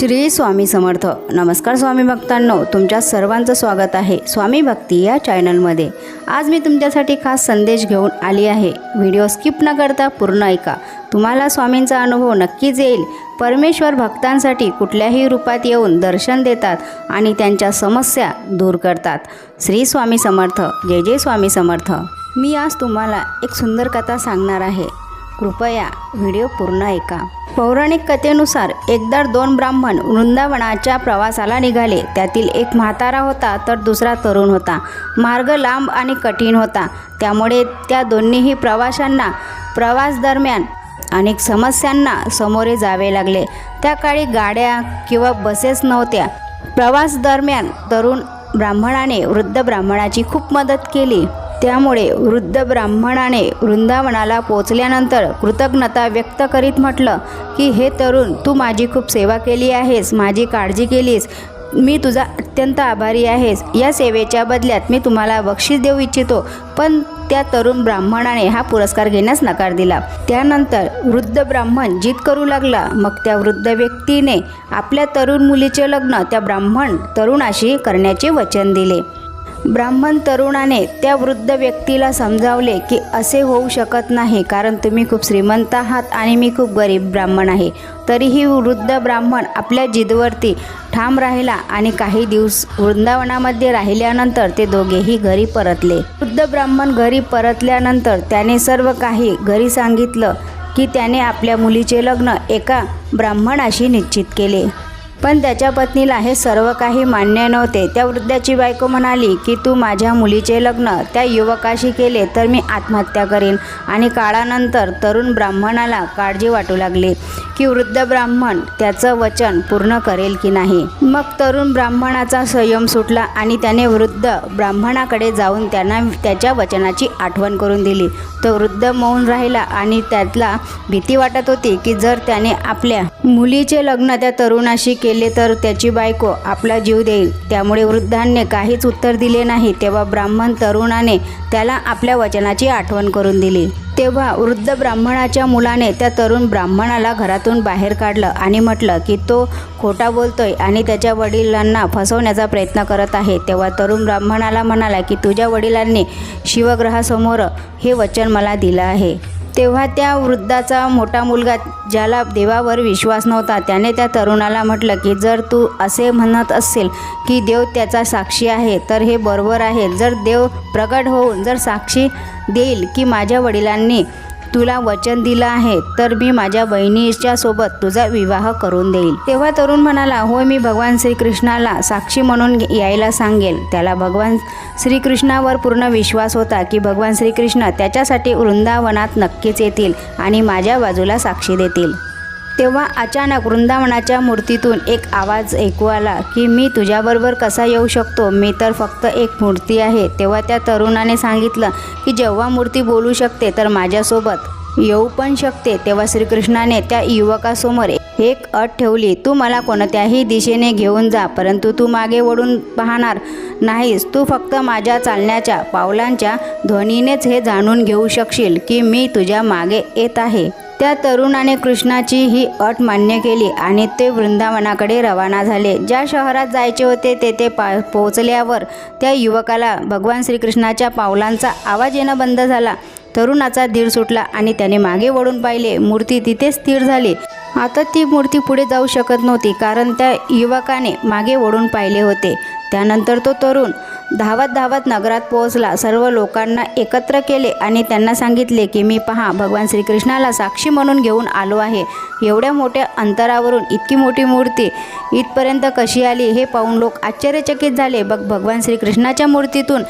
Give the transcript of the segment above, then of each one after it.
श्री स्वामी समर्थ. नमस्कार स्वामी भक्तांनो तुमच्या सर्वांचं स्वागत आहे स्वामी भक्ती या चॅनलमध्ये. आज मी तुमच्यासाठी खास संदेश घेऊन आली आहे. व्हिडिओ स्किप न करता पूर्ण ऐका. तुम्हाला स्वामींचा अनुभव नक्कीच येईल. परमेश्वर भक्तांसाठी कुठल्याही रूपात येऊन दर्शन देतात आणि त्यांच्या समस्या दूर करतात. श्री स्वामी समर्थ. जय जय स्वामी समर्थ. मी आज तुम्हाला एक सुंदर कथा सांगणार आहे. कृपया व्हिडिओ पूर्ण ऐका. पौराणिक कथेनुसार एकदा दोन ब्राह्मण वृंदावनाच्या प्रवासाला निघाले. त्यातील एक म्हातारा होता तर दुसरा तरुण होता. मार्ग लांब आणि कठीण होता. त्यामुळे त्या दोन्हीही प्रवाशांना प्रवास दरम्यान अनेक समस्यांना सामोरे जावे लागले. त्या काळी गाड्या किंवा बसेस नव्हत्या. प्रवास दरम्यान तरुण ब्राह्मणाने वृद्ध ब्राह्मणाची खूप मदत केली. त्यामुळे वृद्ध ब्राह्मणाने वृंदावनाला पोचल्यानंतर कृतज्ञता व्यक्त करीत म्हटलं की हे तरुण तू माझी खूप सेवा केली आहेस माझी काळजी केलीस मी तुझा अत्यंत आभारी आहेस. या सेवेच्या बदल्यात मी तुम्हाला बक्षीस देऊ इच्छितो. पण त्या तरुण ब्राह्मणाने हा पुरस्कार घेण्यास नकार दिला. त्यानंतर वृद्ध ब्राह्मण जिद करू लागला. मग त्या वृद्ध व्यक्तीने आपल्या तरुण मुलीचे लग्न त्या ब्राह्मण तरुणाशी करण्याचे वचन दिले. ब्राह्मण तरुणाने त्या वृद्ध व्यक्तीला समजावले की असे होऊ शकत नाही कारण तुम्ही खूप श्रीमंत आहात आणि मी खूप गरीब ब्राह्मण आहे. तरीही वृद्ध ब्राह्मण आपल्या जिदवरती ठाम राहिला आणि काही दिवस वृंदावनामध्ये राहिल्यानंतर ते दोघेही घरी परतले. वृद्ध ब्राह्मण घरी परतल्यानंतर त्याने सर्व काही घरी सांगितलं की त्याने आपल्या मुलीचे लग्न एका ब्राह्मणाशी निश्चित केले. पण त्याच्या पत्नीला हे सर्व काही मान्य नव्हते. त्या वृद्धाची बायको म्हणाली की तू माझ्या मुलीचे लग्न त्या युवकाशी केले तर मी आत्महत्या करेन. आणि काळानंतर तरुण ब्राह्मणाला काळजी वाटू लागली की वृद्ध ब्राह्मण त्याचं वचन पूर्ण करेल की नाही. मग तरुण ब्राह्मणाचा संयम सुटला आणि त्याने वृद्ध ब्राह्मणाकडे जाऊन त्यांना त्याच्या वचनाची आठवण करून दिली. तो वृद्ध मौन राहिला आणि त्यातला भीती वाटत होती की जर त्याने आपल्या मुलीचे लग्न त्या तरुणाशी केले केले तर त्याची बायको आपला जीव देईल. त्यामुळे वृद्धांनी काहीच उत्तर दिले नाही. तेव्हा ब्राह्मण तरुणाने त्याला आपल्या वचनाची आठवण करून दिली. तेव्हा वृद्ध ब्राह्मणाच्या मुलाने त्या तरुण ब्राह्मणाला घरातून बाहेर काढलं आणि म्हटलं की तो खोटा बोलतोय आणि त्याच्या वडिलांना फसवण्याचा प्रयत्न करत आहे. तेव्हा तरुण ब्राह्मणाला म्हणाला की तुझ्या वडिलांनी शिवग्रहासमोर हे वचन मला दिलं आहे. तेव्हा त्या वृद्धाचा मोठा मुलगा ज्याला देवावर विश्वास नव्हता त्याने त्या तरुणाला म्हटलं की जर तू असे म्हणत असेल की देव त्याचा साक्षी आहे तर हे बरोबर आहे. जर देव प्रकट होऊन जर साक्षी देईल की माझ्या वडिलांनी तुला वचन दिलं आहे तर मी माझ्या बहिणीच्या सोबत तुझा विवाह करून देईल. तेव्हा तरुण म्हणाला होय मी भगवान श्रीकृष्णाला साक्षी म्हणून यायला सांगेल. त्याला भगवान श्रीकृष्णावर पूर्ण विश्वास होता की भगवान श्रीकृष्ण त्याच्यासाठी वृंदावनात नक्कीच येतील आणि माझ्या बाजूला साक्षी देतील. तेव्हा अचानक वृंदावनाच्या मूर्तीतून एक आवाज ऐकू आला की मी तुझ्याबरोबर कसा येऊ शकतो? मी तर फक्त एक मूर्ती आहे. तेव्हा त्या तरुणाने सांगितलं की जेव्हा मूर्ती बोलू शकते तर माझ्यासोबत येऊ पण शकते. तेव्हा श्रीकृष्णाने त्या युवकासमोर एक अट ठेवली तू मला कोणत्याही दिशेने घेऊन जा परंतु तू मागे वळून पाहणार नाहीस. तू फक्त माझ्या चालण्याच्या पावलांच्या ध्वनीनेच हे जाणून घेऊ शकशील की मी तुझ्या मागे येत आहे. त्या तरुणाने कृष्णाची ही अट मान्य केली आणि ते वृंदावनाकडे रवाना झाले. ज्या शहरात जायचे होते तेथे पा पोहोचल्यावर त्या युवकाला भगवान श्रीकृष्णाच्या पावलांचा आवाज येणं बंद झाला. तरुणाचा धीर सुटला आणि त्याने मागे वळून पाहिले. मूर्ती तिथे स्थिर झाली. आता ती मूर्ती पुढे जाऊ शकत नव्हती कारण त्या युवकाने मागे वळून पाहिले होते. त्यानंतर तो तरुण धावत धावत नगरात पोहोचला. सर्व लोकांना एकत्र केले आणि त्यांना सांगितले की मी पहा भगवान श्रीकृष्णाला साक्षी म्हणून घेऊन आलो आहे. एवढ्या मोठ्या अंतरावरून इतकी मोठी मूर्ती इथपर्यंत कशी आली हे पाहून लोक आश्चर्यचकित झाले. बघ भगवान श्रीकृष्णाच्या मूर्तीतून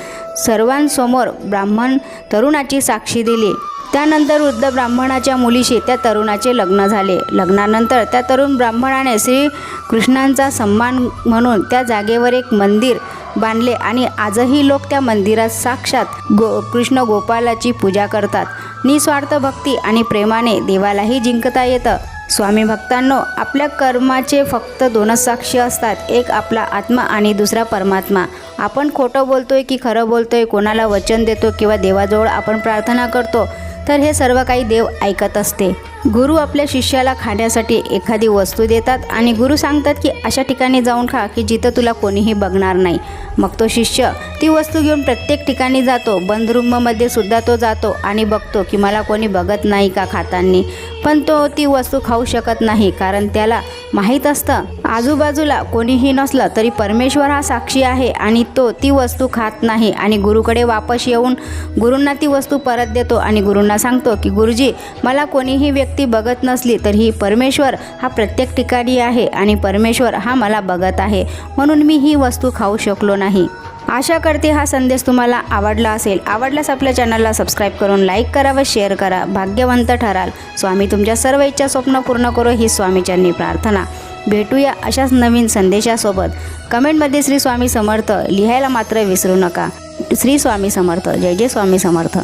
सर्वांसमोर ब्राह्मण तरुणाची साक्षी दिली. त्यानंतर वृद्ध ब्राह्मणाच्या मुलीशी त्या तरुणाचे लग्न झाले. लग्नानंतर त्या तरुण ब्राह्मणाने श्री कृष्णांचा सन्मान म्हणून त्या जागेवर एक मंदिर बांधले आणि आजही लोक त्या मंदिरात साक्षात गो कृष्ण गोपालाची पूजा करतात. निस्वार्थ भक्ती आणि प्रेमाने देवालाही जिंकता येतं. स्वामी भक्तांनो आपल्या कर्माचे फक्त दोनच साक्षी असतात. एक आपला आत्मा आणि दुसरा परमात्मा. आपण खोटं बोलतोय की खरं बोलतोय कोणाला वचन देतो किंवा देवाजवळ आपण प्रार्थना करतो तर हे सर्व काही देव ऐकत असते. गुरु आपल्या शिष्याला खाण्यासाठी एखादी वस्तू देतात आणि गुरु सांगतात की अशा ठिकाणी जाऊन खा की जिथं तुला कोणीही बघणार नाही. मग तो शिष्य ती वस्तू घेऊन प्रत्येक ठिकाणी जातो. बंद रूममध्ये सुद्धा तो जातो आणि बघतो की मला कोणी बघत नाही का खातानी. पण तो ती वस्तू खाऊ शकत नाही कारण त्याला माहीत असतं आजूबाजूला कोणीही नसलं तरी परमेश्वर हा साक्षी आहे आणि तो ती वस्तू खात नाही आणि गुरुकडे वापस येऊन गुरूंना ती वस्तू परत देतो आणि गुरूंना सांगतो की गुरुजी मला कोणीही व्यक्ती व्यक्ती बघत नसली तरीही परमेश्वर हा प्रत्येक ठिकाणी आहे आणि परमेश्वर हा मला बघत आहे. म्हणून मी ही वस्तू खाऊ शकलो नाही. आशा करते हा संदेश तुम्हाला आवडला असेल. आवडल्यास आपल्या चॅनलला सबस्क्राईब करून लाईक करा व शेअर करा. भाग्यवंत ठराल. स्वामी तुमच्या सर्व इच्छा स्वप्न पूर्ण करो ही स्वामीच्यांनी प्रार्थना. भेटूया अशाच नवीन संदेशासोबत. कमेंटमध्ये श्री स्वामी समर्थ लिहायला मात्र विसरू नका. श्री स्वामी समर्थ. जय जय स्वामी समर्थ.